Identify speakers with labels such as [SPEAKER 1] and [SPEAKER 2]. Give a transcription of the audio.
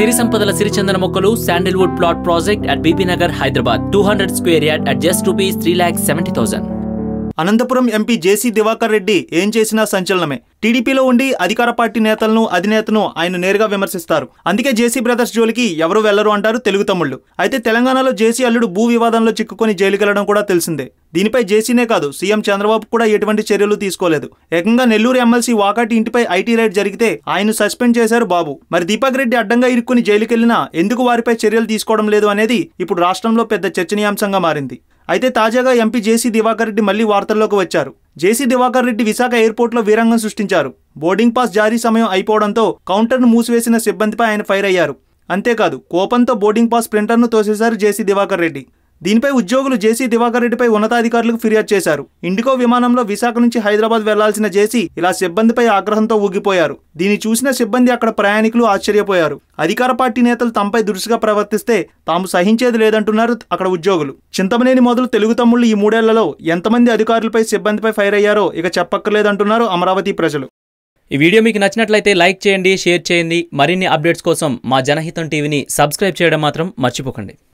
[SPEAKER 1] సిరి సంపదల సిరిచందన మొక్కలు sandalwood plot project at Bibi Nagar Hyderabad two hundred square yard at just rupees three lakh seventy thousand
[SPEAKER 2] Anantapuram MP JC Diwakar Reddy ఏం చేసినా సంచలనమే. టీడీపీలో ఉండి అధికార పార్టీ నేతలను అధినేతను ఆయన నేరుగా విమర్శిస్తారు. అందుకే జేసీ బ్రదర్స్ జోలికి ఎవరు వెళ్ళరు అంటారు తెలుగు తమ్ముళ్ళు. అయితే తెలంగాణలో జేసీ అల్లుడు భూ వివాదంలో చిక్కుకొని జైలుకెళ్ళడం కూడా తెలిసిందే. దీనిపై జేసీనే కాదు సీఎం చంద్రబాబు కూడా ఎటువంటి చర్యలు తీసుకోలేదు. ఏకంగా నెల్లూరు ఎమ్మెల్సీ వాకాటి ఇంటిపై ఐటీ రైడ్ జరిగితే ఆయన సస్పెండ్ చేశారు బాబు. మరి దీపక్ రెడ్డి అడ్డంగా ఇరుక్కుని జైలుకెళ్ళినా ఎందుకు వారిపై చర్యలు తీసుకోవడం లేదు అనేది ఇప్పుడు రాష్ట్రంలో పెద్ద చర్చనీయాంశంగా మారింది. అయితే తాజాగా ఎంపీ జేసీ దివాకర్ రెడ్డి మళ్ళీ వార్తల్లోకి వచ్చారు. జేసీ దివాకర్ రెడ్డి విశాఖ ఎయిర్పోర్ట్లో వీరంగం సృష్టించారు. బోర్డింగ్ పాస్ జారీ సమయం అయిపోవడంతో కౌంటర్ను మూసివేసిన సిబ్బందిపై ఆయన ఫైర్ అయ్యారు. అంతేకాదు కోపంతో బోర్డింగ్ పాస్ ప్రింటర్ను తోసేశారు జేసీ దివాకర్ రెడ్డి. దీనిపై ఉద్యోగులు జేసీ దివాకర్ రెడ్డిపై ఉన్నతాధికారులకు ఫిర్యాదు చేశారు. ఇండికో విమానంలో విశాఖ నుంచి హైదరాబాద్ వెళ్ళాల్సిన జేసీ ఇలా సిబ్బందిపై ఆగ్రహంతో ఊగిపోయారు. దీన్ని చూసిన సిబ్బంది అక్కడ ప్రయాణికులు ఆశ్చర్యపోయారు. అధికార పార్టీ నేతలు తమపై దురుసుగా ప్రవర్తిస్తే తాము సహించేది లేదంటున్నారు అక్కడ ఉద్యోగులు. చింతమనేని మొదలు తెలుగు తమ్ముళ్ళు ఈ మూడేళ్ళలో ఎంతమంది అధికారులపై సిబ్బందిపై ఫైర్ అయ్యారో ఇక చెప్పక్కర్లేదంటున్నారు అమరావతి ప్రజలు.
[SPEAKER 1] ఈ వీడియో మీకు నచ్చినట్లయితే లైక్ చేయండి షేర్ చేయండి. మరిన్ని అప్డేట్స్ కోసం మా జనహితం టీవీని సబ్స్క్రైబ్ చేయడం మాత్రం మర్చిపోకండి.